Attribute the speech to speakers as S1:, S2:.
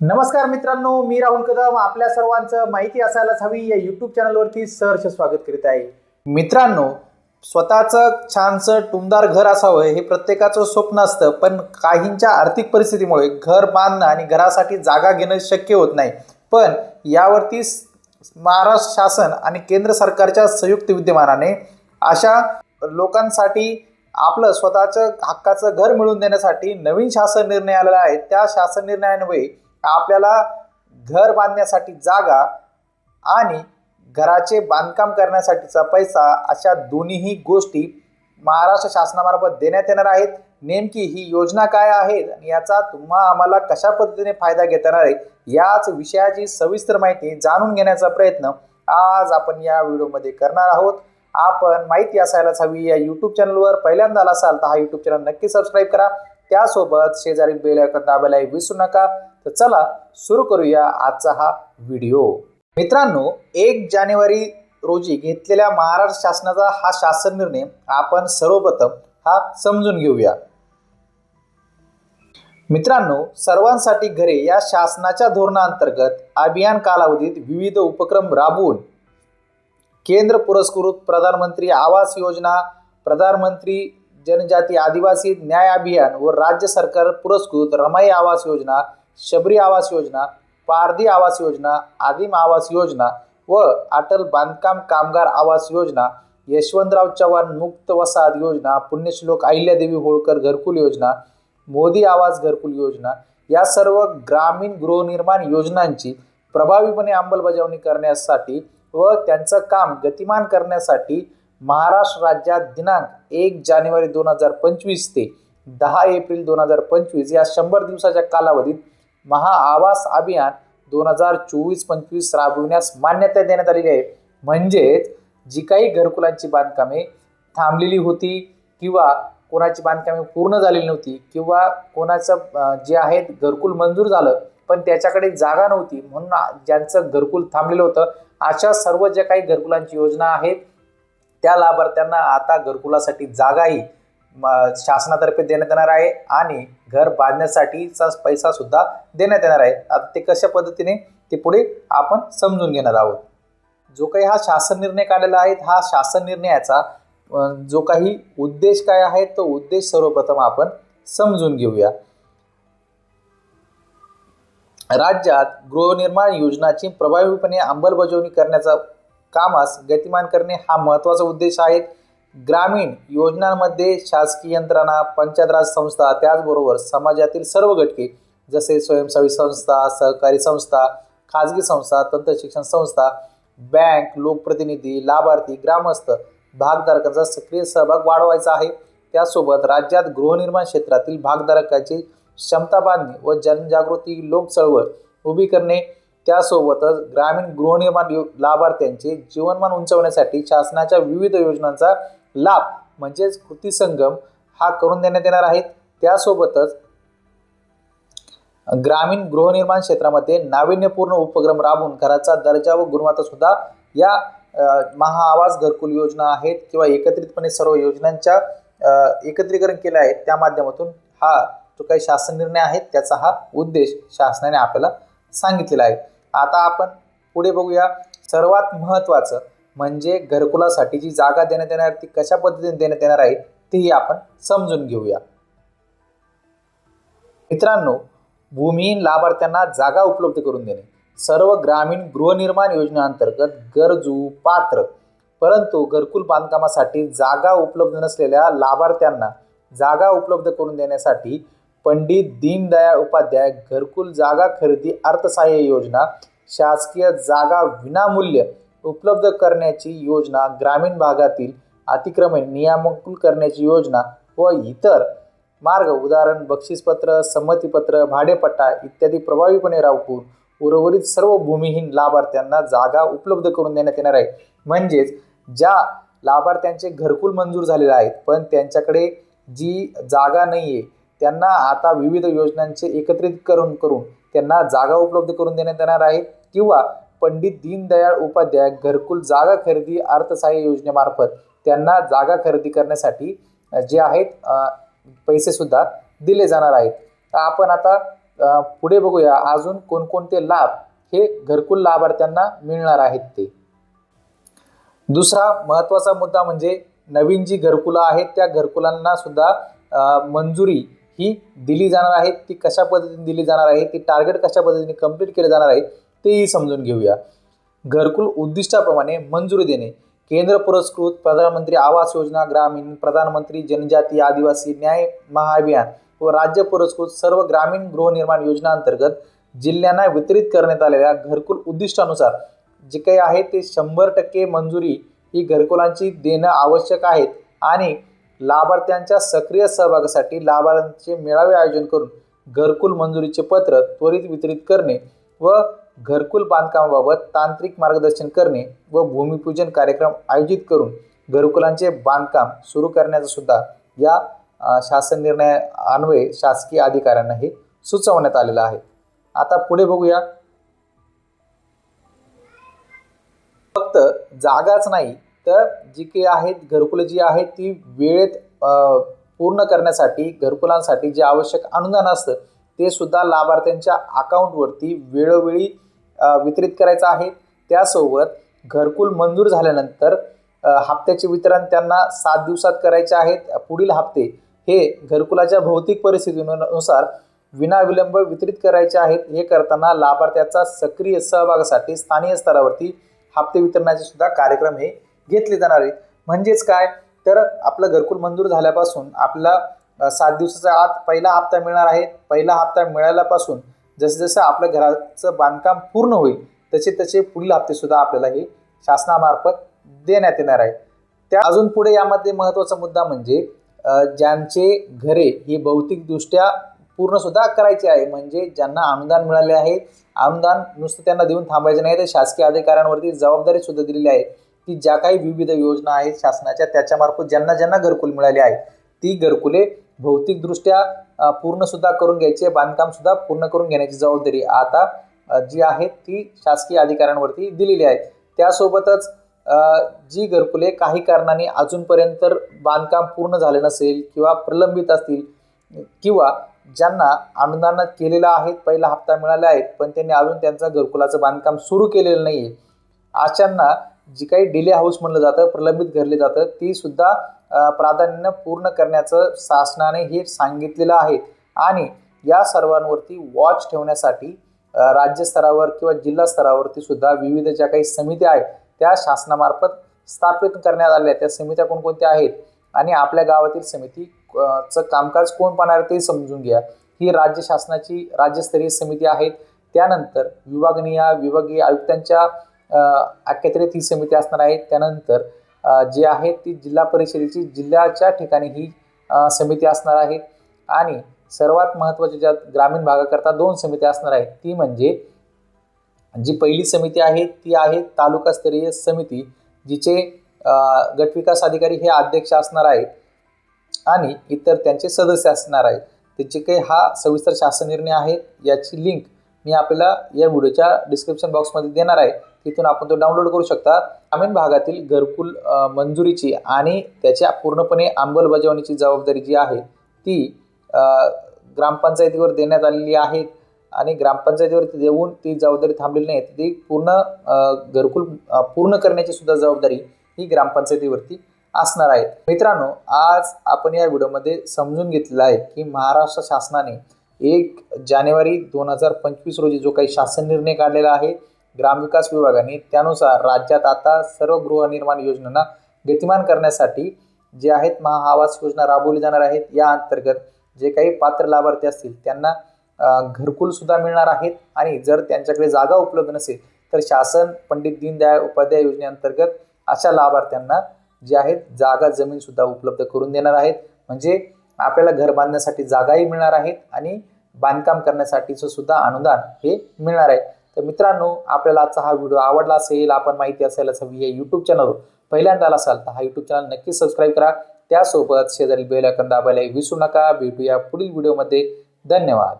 S1: नमस्कार मित्रांनो मी राहुल कदम. आपल्या सर्वांचं माहिती असायलाच हवी. या यूट्यूब चॅनलवरती सहर्ष स्वागत करीत आहे. मित्रांनो स्वतःचं छानसं टुमदार घर असावं हे प्रत्येकाचं स्वप्न असतं पण काहींच्या आर्थिक परिस्थितीमुळे घर बांधणं आणि घरासाठी जागा घेणं शक्य होत नाही. पण यावरती महाराष्ट्र शासन आणि केंद्र सरकारच्या संयुक्त विद्यमानाने अशा लोकांसाठी आपलं स्वतःचं हक्काचं घर मिळवून देण्यासाठी नवीन शासन निर्णय आलेला आहे. त्या शासन निर्णयान्वये आपल्याला घर बांधण्यासाठी जागा आणि घराचे बांधकाम करण्यासाठीचा पैसा अशा दोन्हीही गोष्टी महाराष्ट्र शासनामार्फत देण्यात येणार आहेत. नेमकी ही योजना काय आहे आणि याचा तुम्हा आम्हाला कशा पद्धतीने फायदा घेता येणार आहे याच विषयाची सविस्तर माहिती जाणून घेण्याचा प्रयत्न आज आपण या व्हिडिओमध्ये करणार आहोत. आपण माहिती असायलाच हवी या यूट्यूब चॅनलवर. पहिल्यांदा आला असाल तर हा यूट्यूब चॅनल नक्की सबस्क्राईब करा. त्यासोबत शेजारी बेल आयकॉन दाबायला विसरू नका. तर चला सुरू करूया आजचा हा व्हिडिओ. मित्रांनो एक जानेवारी रोजी घेतलेल्या महाराष्ट्र शासनाचा हा शासन निर्णय आपण सर्वप्रथम हा समजून घेऊया. मित्रांनो सर्वांसाठी घरे या शासनाच्या धोरणाअंतर्गत अभियान कालावधीत विविध उपक्रम राबवून केंद्र पुरस्कृत प्रधानमंत्री आवास योजना प्रधानमंत्री जनजाती आदिवासी न्याय अभियान व राज्य सरकार पुरस्कृत रमाई आवास योजना शबरी आवास योजना पारधी आवास योजना आदिम आवास योजना व अटल बांधकाम कामगार आवास योजना यशवंतराव चव्हाण मुक्त वसाहत योजना पुण्यश्लोक अहिल्यादेवी होळकर घरकुल योजना मोदी आवास घरकुल योजना या सर्व ग्रामीण गृहनिर्माण योजनांची प्रभावीपणे अंमलबजावणी करण्यासाठी व त्यांचं काम गतिमान करण्यासाठी महाराष्ट्र राज्यात दिनांक एक जानेवारी दोन हजार पंचवीस ते दहा एप्रिल दोन हजार पंचवीस या शंभर दिवसाच्या कालावधीत महाआवास अभियान दोन हजार चोवीस पंचवीस राबविण्यास मान्यता देण्यात आलेली आहे. म्हणजेच जी काही घरकुलांची बांधकामे थांबलेली होती किंवा कोणाची बांधकामे पूर्ण झालेली नव्हती किंवा कोणाचं जे आहेत घरकुल मंजूर झालं पण त्याच्याकडे जागा नव्हती म्हणून ज्यांचं घरकुल थांबलेलं होतं अशा सर्व ज्या काही घरकुलांची योजना आहेत त्या लाभार्थ्यांना आता घरकुलासाठी जागाही शासनातर्फे देण्यात येणार आहे आणि घर बांधण्यासाठीचा पैसा सुद्धा देण्यात येणार आहे. आता ते कशा पद्धतीने ते पुढे आपण समजून घेणार आहोत. जो काही हा शासन निर्णय काढलेला आहे हा शासन निर्णयाचा जो काही उद्देश काय आहे तो उद्देश सर्वप्रथम आपण समजून घेऊया. राज्यात गृहनिर्माण योजनाची प्रभावीपणे अंमलबजावणी करण्याचा कामास गतिमान करणे हा महत्त्वाचा उद्देश आहे. ग्रामीण योजनांमध्ये शासकीय यंत्रणा पंचायत राज संस्था त्याचबरोबर समाजातील सर्व घटके जसे स्वयंसेवी संस्था सहकारी संस्था खाजगी संस्था तंत्रशिक्षण संस्था बँक लोकप्रतिनिधी लाभार्थी ग्रामस्थ भागधारकांचा सक्रिय सहभाग वाढवायचा आहे. त्यासोबत राज्यात गृहनिर्माण क्षेत्रातील भागधारकाची क्षमता बांधणे व जनजागृती लोक चळवळ उभी करणे त्यासोबतच ग्रामीण गृहनिर्माण लाभार्थ्यांचे जीवनमान उंचवण्यासाठी शासनाच्या विविध योजनांचा लाभ म्हणजेच कृती संगम हा करून देण्यात येणार आहे त्यासोबतच ग्रामीण गृहनिर्माण क्षेत्रामध्ये नाविन्यपूर्ण उपक्रम राबवून घराचा दर्जा व गुणवत्ता सुद्धा या महा महाआवास घरकुल योजना आहेत किंवा एकत्रितपणे सर्व योजनांच्या एकत्रीकरण केलं आहे त्या माध्यमातून हा जो काही शासन निर्णय आहे त्याचा हा उद्देश शासनाने आपल्याला सांगितलेला आहे. आता आपण पुढे बघूया सर्वात महत्त्वाचं म्हणजे घरकुलासाठी जी जागा देण्यात येणार ती कशा पद्धतीने देण्यात येणार आहे तीही आपण समजून घेऊया. मित्रांनो भूमिहीन लाभार्थ्यांना जागा उपलब्ध करून देणे. सर्व ग्रामीण गृहनिर्माण योजनेअंतर्गत गरजू पात्र परंतु घरकुल बांधकामासाठी जागा उपलब्ध नसलेल्या लाभार्थ्यांना जागा उपलब्ध करून देण्यासाठी पंडित दीनदयाळ उपाध्याय घरकुल जागा खरेदी अर्थसहाय्य योजना शासकीय जागा विनामूल्य उपलब्ध करण्याची योजना ग्रामीण भागातील अतिक्रमण नियामकूल करण्याची योजना व इतर मार्ग उदाहरण बक्षीसपत्र संमतीपत्र भाडेपट्टा इत्यादी प्रभावीपणे राबवून उर्वरित सर्व भूमिहीन लाभार्थ्यांना जागा उपलब्ध करून देण्यात येणार आहे. म्हणजेच ज्या लाभार्थ्यांचे घरकुल मंजूर झालेले आहेत पण त्यांच्याकडे जी जागा नाही आहे त्यांना आता विविध योजनांचे एकत्रित करून करून त्यांना जागा उपलब्ध करून देण्यात येणार आहे. किंवा पंडित दीनदयाळ उपाध्याय घरकुल जागा खरेदी अर्थसहाय्य योजनेमार्फत त्यांना जागा खरेदी करण्यासाठी जे आहेत पैसेसुद्धा पैसे सुद्धा दिले जाणार आहेत. तर आपण आता पुढे बघूया अजून कोणकोणते लाभ हे घरकुल लाभार्थ्यांना मिळणार आहेत ते. दुसरा महत्त्वाचा मुद्दा म्हणजे नवीन जी घरकुलं आहेत त्या घरकुलांना सुद्धा मंजुरी ही दिली जाणार आहे ती कशा पद्धतीने दिली जाणार आहे ती टार्गेट कशा पद्धतीने कंप्लीट केले जाणार आहे तेही समजून घेऊया. घरकुल उद्दिष्टाप्रमाणे मंजुरी देणे. केंद्र पुरस्कृत प्रधानमंत्री आवास योजना ग्रामीण प्रधानमंत्री जनजाती आदिवासी न्याय महाअभियान व राज्य पुरस्कृत सर्व ग्रामीण गृहनिर्माण योजनांतर्गत जिल्ह्यांना वितरित करण्यात आलेल्या घरकुल उद्दिष्टानुसार जे काही आहे ते शंभर टक्के मंजुरी ही घरकुलांची देणं आवश्यक आहे आणि लाभार्थ्यांच्या सक्रिय सहभागासाठी लाभार्थ्यांचे मेळावे आयोजन करून घरकुल मंजुरीचे पत्र त्वरित वितरित करणे व घरकुल बांधकामाबाबत तांत्रिक मार्गदर्शन करणे व भूमिपूजन कार्यक्रम आयोजित करून घरकुलांचे बांधकाम सुरू करण्याचा सुद्धा या शासन निर्णय अन्वये शासकीय अधिकाऱ्यांना हे सुचवण्यात आलेलं आहे. आता पुढे बघूया. फक्त जागाच नाही तर जी काही आहेत घरकुलं जी आहेत ती वेळेत पूर्ण करण्यासाठी घरकुलांसाठी जे आवश्यक अनुदान असतं ते सुद्धा लाभार्थ्यांच्या अकाउंटवरती वेळोवेळी वितरित करायचं आहे. त्यासोबत घरकुल मंजूर झाल्यानंतर हप्त्याचे वितरण त्यांना सात दिवसात करायचे आहेत. पुढील हप्ते हे घरकुलाच्या भौतिक परिस्थितीनुसार विनाविलंब वितरित करायचे आहेत. हे करताना लाभार्थ्याचा सक्रिय सहभागासाठी स्थानीय स्तरावरती हप्ते वितरणाचे सुद्धा कार्यक्रम हे घेतले जाणार आहेत म्हणजेच काय? तर आपलं घरकुल मंजूर झाल्यापासून आपला सात दिवसाच्या आत पहिला हप्ता मिळणार आहे. पहिला हप्ता मिळाल्यापासून जसं जसं आपल्या घराचं बांधकाम पूर्ण होईल तसे तसे पुढील हप्तेसुद्धा आपल्याला हे शासनामार्फत देण्यात येणार आहे. त्या अजून पुढे यामध्ये महत्त्वाचा मुद्दा म्हणजे ज्यांचे घरे ही भौतिकदृष्ट्या पूर्णसुद्धा करायचे आहे म्हणजे ज्यांना अनुदान मिळाले आहे. अनुदान नुसतं त्यांना देऊन थांबायचं नाही तर शासकीय अधिकाऱ्यांवरती जबाबदारीसुद्धा दिलेली आहे. की ज्या काही विविध योजना आहेत शासनाच्या त्याच्यामार्फत ज्यांना ज्यांना घरकुल मिळाली आहे ती घरकुले भौतिकदृष्ट्या पूर्णसुद्धा करून घ्यायची बांधकामसुद्धा पूर्ण करून घेण्याची जबाबदारी आता जी आहे ती शासकीय अधिकाऱ्यांवरती दिलेली आहे. त्यासोबतच जी घरकुले काही कारणाने अजूनपर्यंत बांधकाम पूर्ण झाले नसेल किंवा प्रलंबित असतील किंवा ज्यांना अनुदान केलेलं आहे पहिला हप्ता मिळाला आहे पण त्यांनी अजून त्यांचा घरकुलाचं बांधकाम सुरू केलेलं नाही आहे अशांना जी काही डिले हाऊस म्हणलं जातं प्रलंबित घरले जातं ती सुद्धा प्राधान्य प्राधान्यानं पूर्ण करण्याचं शासनाने हे सांगितलेलं आहे. आणि या सर्वांवरती वॉच ठेवण्यासाठी राज्यस्तरावर किंवा जिल्हा स्तरावरती सुद्धा विविध ज्या काही समित्या आहेत त्या शासनामार्फत स्थापित करण्यात आल्या त्या समित्या कोणकोणत्या आहेत? आणि आपल्या गावातील समिती चं कामकाज कोण पाहणार ते समजून घ्या. ही राज्य शासनाची राज्यस्तरीय समिती आहेत. त्यानंतर विभागनीय विभागीय आयुक्तांच्या अ, ही समिती असणार आहे. त्यानंतर जी आहे ती जिल्हा परिषदेची जिल्ह्याच्या ठिकाणी ही समिती असणार आहे. आणि सर्वात महत्त्वाच्या ज्या ग्रामीण भागाकरता दोन समित्या असणार आहेत ती म्हणजे जी पहिली समिती आहे ती आहे तालुकास्तरीय समिती जिचे गटविकास अधिकारी हे अध्यक्ष असणार आहेत. आणि इतर त्यांचे सदस्य असणार आहेत. त्याचे काही हा सविस्तर शासन निर्णय आहे याची लिंक मी आपल्याला या व्हिडिओच्या डिस्क्रिप्शन बॉक्समध्ये देणार आहे. तिथून आपण तो डाउनलोड करू शकता. ग्रामीण भागातील घरकुल मंजुरीची आणि त्याच्या पूर्णपणे अंमलबजावणीची जबाबदारी जी आहे ती ग्रामपंचायतीवर देण्यात आलेली आहे आणि ग्रामपंचायतीवरती देऊन ती जबाबदारी थांबलेली नाही. ती पूर्ण घरकुल पूर्ण करण्याची सुद्धा जबाबदारी ही ग्रामपंचायतीवरती असणार आहे. मित्रांनो आज आपण या व्हिडिओमध्ये समजून घेतलेलं आहे की महाराष्ट्र शासनाने एक जानेवारी दोन हजार पंचवीस रोजी जो काही शासन निर्णय काढलेला आहे ग्रामविकास विभागाने त्यानुसार राज्यात आता सर्व गृहनिर्माण योजनांना गतिमान करण्यासाठी जे आहेत महा आवास योजना राबवली जाणार आहेत. या अंतर्गत जे काही पात्र लाभार्थी असतील त्यांना घरकुलसुद्धा घरकुल सुद्धा मिळणार आहेत. आणि जर त्यांच्याकडे जागा उपलब्ध नसेल तर शासन पंडित दीनदयाळ उपाध्याय योजनेअंतर्गत अशा लाभार्थ्यांना जे आहेत जागा जमीन सुद्धा उपलब्ध करून देणार आहेत. म्हणजे आपल्याला घर बांधण्यासाठी जागाही मिळणार आहेत आणि बांधकाम करण्यासाठीचं सुद्धा अनुदान हे मिळणार आहे. तर मित्रांनो आपल्याला आजचा हा व्हिडिओ आवडला असेल आपण माहिती असायलाच हवी या यूट्यूब चॅनलवर पहिल्यांदा आला असाल तर हा यूट्यूब चॅनल नक्की सबस्क्राईब करा. त्यासोबत शेजारी बेल आयकन दाबायला विसरू नका. भेटूया पुढील व्हिडिओमध्ये धन्यवाद.